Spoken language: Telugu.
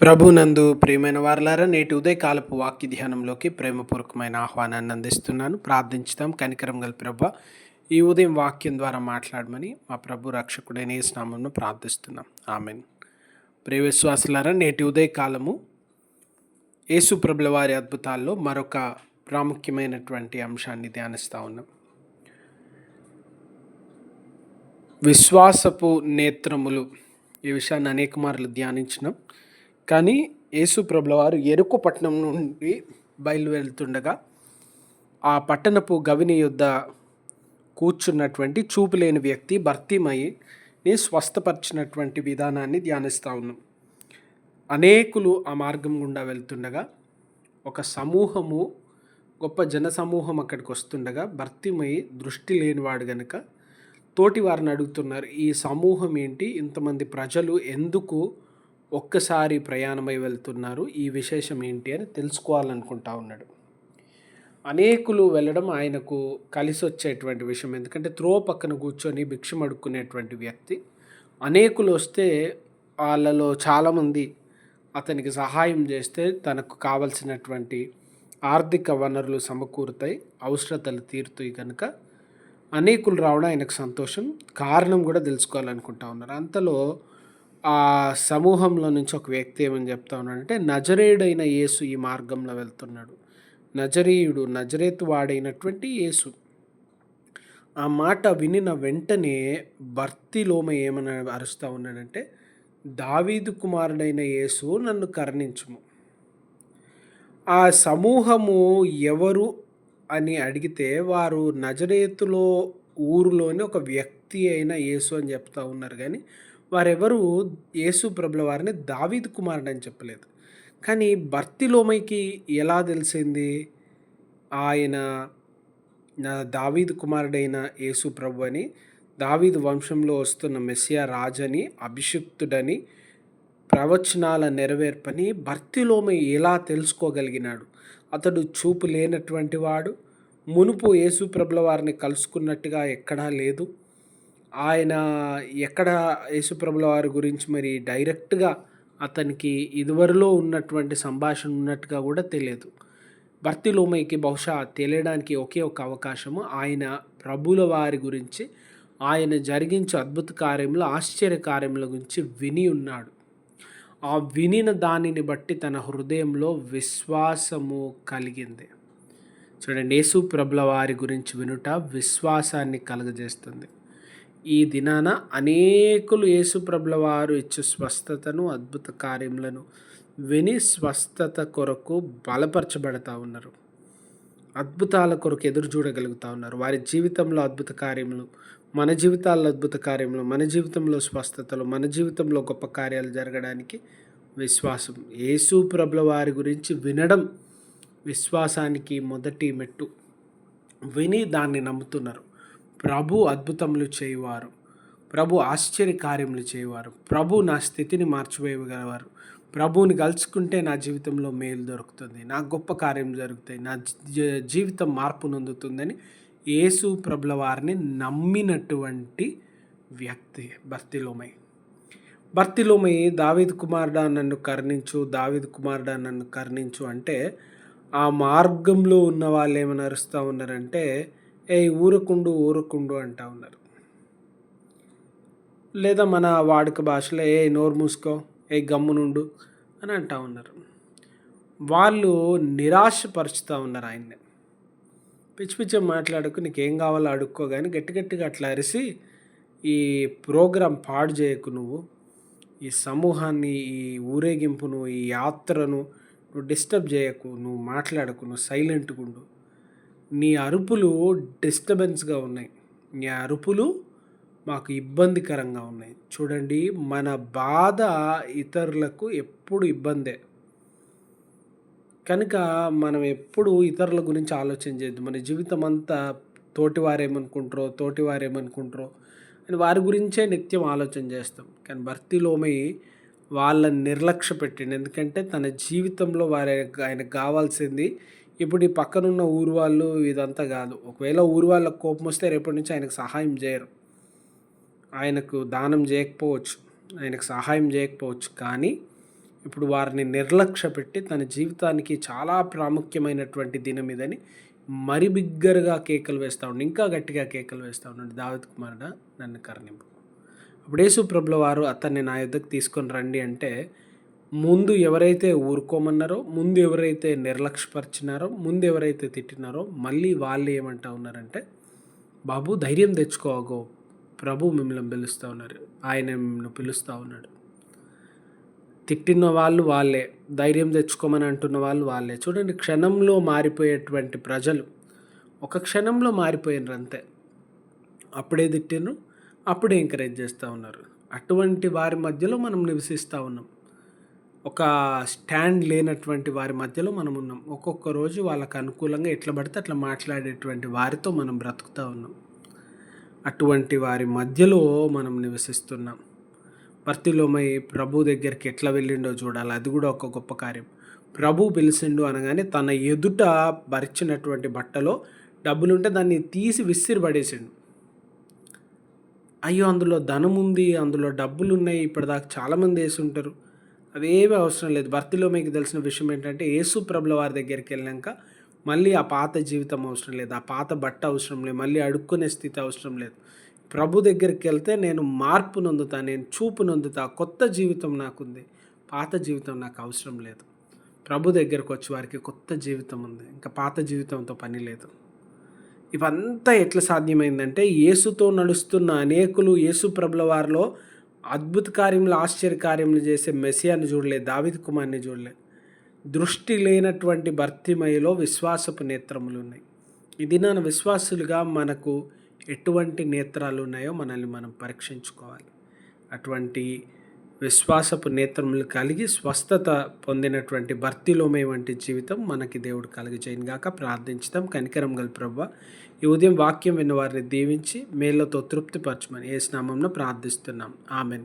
ప్రభునందు ప్రియమైన వారలారా నేటి ఉదయకాలపు వాక్య ధ్యానంలోకి ప్రేమపూర్వకమైన ఆహ్వానాన్ని అందిస్తున్నాను. ప్రార్థించుదాం. కనికరం గల ప్రభ ఈ ఉదయం వాక్యం ద్వారా మాట్లాడమని మా ప్రభు రక్షకుడైన ఈ స్నామంను ప్రార్థిస్తున్నాం. ఆమెన్. ప్రియ విశ్వాసులారా నేటి ఉదయకాలము యేసు ప్రభుల వారి అద్భుతాల్లో మరొక ప్రాముఖ్యమైనటువంటి అంశాన్ని ధ్యానిస్తూ ఉన్నాం. విశ్వాసపు నేత్రములు ఈ విషయాన్ని అనేక మార్లు ధ్యానించినాం. కానీ యేసు ప్రభులవారు ఎరుకు పట్టణం నుండి బయలువెళ్తుండగా ఆ పట్టణపు గవిని యుద్ధ కూర్చున్నటువంటి చూపు లేని వ్యక్తి భర్తీమయ్యి స్వస్థపరిచినటువంటి విధానాన్ని ధ్యానిస్తూ ఉన్నాం. అనేకులు ఆ మార్గం గుండా వెళ్తుండగా ఒక సమూహము గొప్ప జన సమూహం అక్కడికి వస్తుండగా భర్తీమయ్యి దృష్టి లేనివాడు గనుక తోటి వారిని అడుగుతున్నారు ఈ సమూహం ఏంటి? ఇంతమంది ప్రజలు ఎందుకు ఒక్కసారి ప్రయాణమై వెళ్తున్నారు. ఈ విశేషం ఏంటి అని తెలుసుకోవాలనుకుంటా ఉన్నాడు. అనేకులు వెళ్ళడం ఆయనకు కలిసి వచ్చేటువంటి విషయం. ఎందుకంటే త్రో పక్కన కూర్చొని భిక్షం అడుక్కునేటువంటి వ్యక్తి. అనేకులు వస్తే వాళ్ళలో చాలామంది అతనికి సహాయం చేస్తే తనకు కావలసినటువంటి ఆర్థిక వనరులు సమకూరుతాయి. అవసరతలు తీరుతాయి కనుక అనేకులు రావడం ఆయనకు సంతోషం. కారణం కూడా తెలుసుకోవాలనుకుంటా ఉన్నారు. అంతలో ఆ సమూహంలో నుంచి ఒక వ్యక్తి ఏమని చెప్తా ఉన్నాడంటే నజరేయుడైన యేసు ఈ మార్గంలో వెళ్తున్నాడు. నజరేయుడు నజరేతు వాడైనటువంటి యేసు. ఆ మాట వినిన వెంటనే భర్తిలోమ ఏమని అరుస్తూ ఉన్నాడంటే దావీదు కుమారుడైన యేసు నన్ను కరుణించుము. ఆ సమూహము ఎవరు అని అడిగితే వారు నజరేతులో ఊరిలోని ఒక వ్యక్తి అయిన యేసు అని చెప్తా ఉన్నారు. కానీ వారెవరు యేసు ప్రభుల వారిని దావీద్ కుమారుడు అని చెప్పలేదు. కానీ భర్తిలోమైకి ఎలా తెలిసింది? ఆయన నా దావీద్ కుమారుడైన యేసు ప్రభు అని దావీద్ వంశంలో వస్తున్న మెస్సియా రాజని అభిషిక్తుడని ప్రవచనాల నెరవేర్పని భర్తిలోమై ఎలా తెలుసుకోగలిగినాడు? అతడు చూపు లేనటువంటి వాడు మునుపు యేసు ప్రభుల వారిని కలుసుకున్నట్టుగా ఎక్కడా లేదు. ఆయన ఎక్కడ యేసుప్రభుల వారి గురించి మరి డైరెక్ట్గా అతనికి ఇదివరలో ఉన్నటువంటి సంభాషణ ఉన్నట్టుగా కూడా తెలియదు. భర్తిలోమైకి బహుశా తెలియడానికి ఒకే ఒక అవకాశము ఆయన ప్రభుల వారి గురించి ఆయన జరిగించే అద్భుత కార్యంలో ఆశ్చర్య కార్యముల గురించి విని ఉన్నాడు. ఆ వినిన దానిని బట్టి తన హృదయంలో విశ్వాసము కలిగింది. చూడండి యేసు ప్రభుల వారి గురించి వినుట విశ్వాసాన్ని కలుగజేస్తుంది. ఈ దినాన అనేకులు యేసుప్రభుల వారు ఇచ్చు స్వస్థతను అద్భుత కార్యములను విని స్వస్థత కొరకు బలపరచబడతా ఉన్నారు. అద్భుతాల కొరకు ఎదురు చూడగలుగుతూ ఉన్నారు. వారి జీవితంలో అద్భుత కార్యములు మన జీవితాల్లో అద్భుత కార్యములు మన జీవితంలో స్వస్థతలు మన జీవితంలో గొప్ప కార్యాలు జరగడానికి విశ్వాసం. యేసు ప్రభుల వారి గురించి వినడం విశ్వాసానికి మొదటి మెట్టు. విని దాన్ని నమ్ముతున్నారు. ప్రభు అద్భుతములు చేయవారు. ప్రభు ఆశ్చర్య కార్యములు చేయవారు. ప్రభు నా స్థితిని మార్చివేయగలవారు. ప్రభువుని కలుసుకుంటే నా జీవితంలో మేలు దొరుకుతుంది. నా గొప్ప కార్యం జరుగుతాయి. నా జీవితం మార్పు నొందుతుందని యేసు ప్రభుల వారిని నమ్మినటువంటి వ్యక్తి భర్తిలోమై. భర్తిలోమై దావిద్ కుమారుడా నన్ను కర్ణించు దావిద్ కుమారుడా నన్ను కర్ణించు అంటే ఆ మార్గంలో ఉన్న వాళ్ళు ఏమని అరుస్తూ ఉన్నారంటే ఏ ఊరకుండు ఊరకుండు అంటా ఉన్నారు. లేదా మన వాడుక భాషలో ఏ నోరు మూసుకో ఏ గమ్మునుండు అని అంటా ఉన్నారు. వాళ్ళు నిరాశపరుచుతూ ఉన్నారు ఆయన్ని. పిచ్చి పిచ్చి మాట్లాడుకు నీకేం కావాలో అడుక్కో కానీ గట్టి గట్టిగా అట్లా అరిసి ఈ ప్రోగ్రాం పాడు చేయకు నువ్వు. ఈ సమూహాన్ని ఈ ఊరేగింపును ఈ యాత్రను నువ్వు డిస్టర్బ్ చేయకు నువ్వు మాట్లాడకు నువ్వు సైలెంట్గా ఉండు. నీ అరుపులు డిస్టర్బెన్స్గా ఉన్నాయి. నీ అరుపులు మాకు ఇబ్బందికరంగా ఉన్నాయి. చూడండి మన బాధ ఇతరులకు ఎప్పుడు ఇబ్బందే. కనుక మనం ఎప్పుడు ఇతరుల గురించి ఆలోచన చేయద్దు. మన జీవితం అంతా తోటివారేమనుకుంటారో తోటివారేమనుకుంటారో అని వారి గురించే నిత్యం ఆలోచన చేస్తాం. కానీ భర్తీలోమై వాళ్ళని నిర్లక్ష్య పెట్టిండు. ఎందుకంటే తన జీవితంలో వారి ఆయనకు కావాల్సింది ఇప్పుడు ఈ పక్కనున్న ఊరు వాళ్ళు ఇదంతా కాదు. ఒకవేళ ఊరు వాళ్ళకు కోపం వస్తే రేపటి నుంచి ఆయనకు సహాయం చేయరు. ఆయనకు దానం చేయకపోవచ్చు. ఆయనకు సహాయం చేయకపోవచ్చు. కానీ ఇప్పుడు వారిని నిర్లక్ష్య పెట్టి తన జీవితానికి చాలా ప్రాముఖ్యమైనటువంటి దినం ఇదని మరి బిగ్గరగా కేకలు వేస్తూ ఉండి ఇంకా గట్టిగా కేకలు వేస్తూ ఉండండి దావత్ కుమారుడ నన్ను కరణింపు. అప్పుడు యేసు ప్రభుల వారు అతన్ని నా యుద్ధకు తీసుకొని రండి అంటే ముందు ఎవరైతే ఊరుకోమన్నారో ముందు ఎవరైతే నిర్లక్ష్యపరిచినారో ముందు ఎవరైతే తిట్టినారో మళ్ళీ వాళ్ళు ఏమంటా ఉన్నారంటే బాబు ధైర్యం తెచ్చుకోగో. ప్రభు మిమ్మల్ని పిలుస్తూ ఉన్నారు. ఆయన మిమ్మల్ని పిలుస్తూ ఉన్నాడు. తిట్టిన వాళ్ళు వాళ్ళే ధైర్యం తెచ్చుకోమని అంటున్న వాళ్ళు వాళ్ళే. చూడండి క్షణంలో మారిపోయేటువంటి ప్రజలు ఒక క్షణంలో మారిపోయినారు అంతే. అప్పుడే తిట్టిను అప్పుడే ఎంకరేజ్ చేస్తూ ఉన్నారు. అటువంటి వారి మధ్యలో మనం నివసిస్తూ ఉన్నాం. ఒక స్టాండ్ లేనటువంటి వారి మధ్యలో మనం ఉన్నాం. ఒక్కొక్క రోజు వాళ్ళకు అనుకూలంగా ఎట్లా పడితే అట్లా మాట్లాడేటువంటి వారితో మనం బ్రతుకుతూ ఉన్నాం. అటువంటి వారి మధ్యలో మనం నివసిస్తున్నాం. భర్తిలోమై ప్రభు దగ్గరికి ఎట్లా వెళ్ళిండో చూడాలి. అది కూడా ఒక గొప్ప కార్యం. ప్రభు పిలిచిండు అనగానే తన ఎదుట భరిచినటువంటి బట్టలో డబ్బులుంటే దాన్ని తీసి విసిరి పడేసిండు. అయ్యో అందులో ధనం ఉంది అందులో డబ్బులు ఉన్నాయి ఇప్పటిదాకా చాలామంది వేసి ఉంటారు అవేవి అవసరం లేదు. భర్తీలో మీకు తెలిసిన విషయం ఏంటంటే యేసు ప్రభుల వారి దగ్గరికి వెళ్ళాక మళ్ళీ ఆ పాత జీవితం అవసరం లేదు. ఆ పాత బట్ట అవసరం లేదు. మళ్ళీ అడుక్కునే స్థితి అవసరం లేదు. ప్రభు దగ్గరికి వెళ్తే నేను మార్పు నొందుతా నేను చూపు నొందుతా కొత్త జీవితం నాకుంది. పాత జీవితం నాకు అవసరం లేదు. ప్రభు దగ్గరకు వచ్చి వారికి కొత్త జీవితం ఉంది. ఇంకా పాత జీవితంతో పని లేదు. ఇవంతా ఎట్లా సాధ్యమైందంటే యేసుతో నడుస్తున్న అనేకులు యేసు ప్రభుల వారిలో అద్భుత కార్యములు ఆశ్చర్య కార్యములు చేసే మెసియాని చూడలే దావిద్ కుమార్ని చూడలే. దృష్టి లేనటువంటి భర్తిమయలో విశ్వాసపు నేత్రములు ఉన్నాయి. ఇది నా విశ్వాసులుగా మనకు ఎటువంటి నేత్రాలు ఉన్నాయో మనల్ని మనం పరీక్షించుకోవాలి. అటువంటి విశ్వాసపు నేత్రములు కలిగి స్వస్థత పొందినటువంటి భర్తిలోమే వంటి జీవితం మనకి దేవుడు కలిగజేయను గాక కనికరం గల ప్రభు ఈ ఉదయం వాక్యం విన్న వారిని దీవించి మేళ్ళతో తృప్తిపరచమని ఏ స్నామంలో ప్రార్థిస్తున్నాం. ఆమెన్.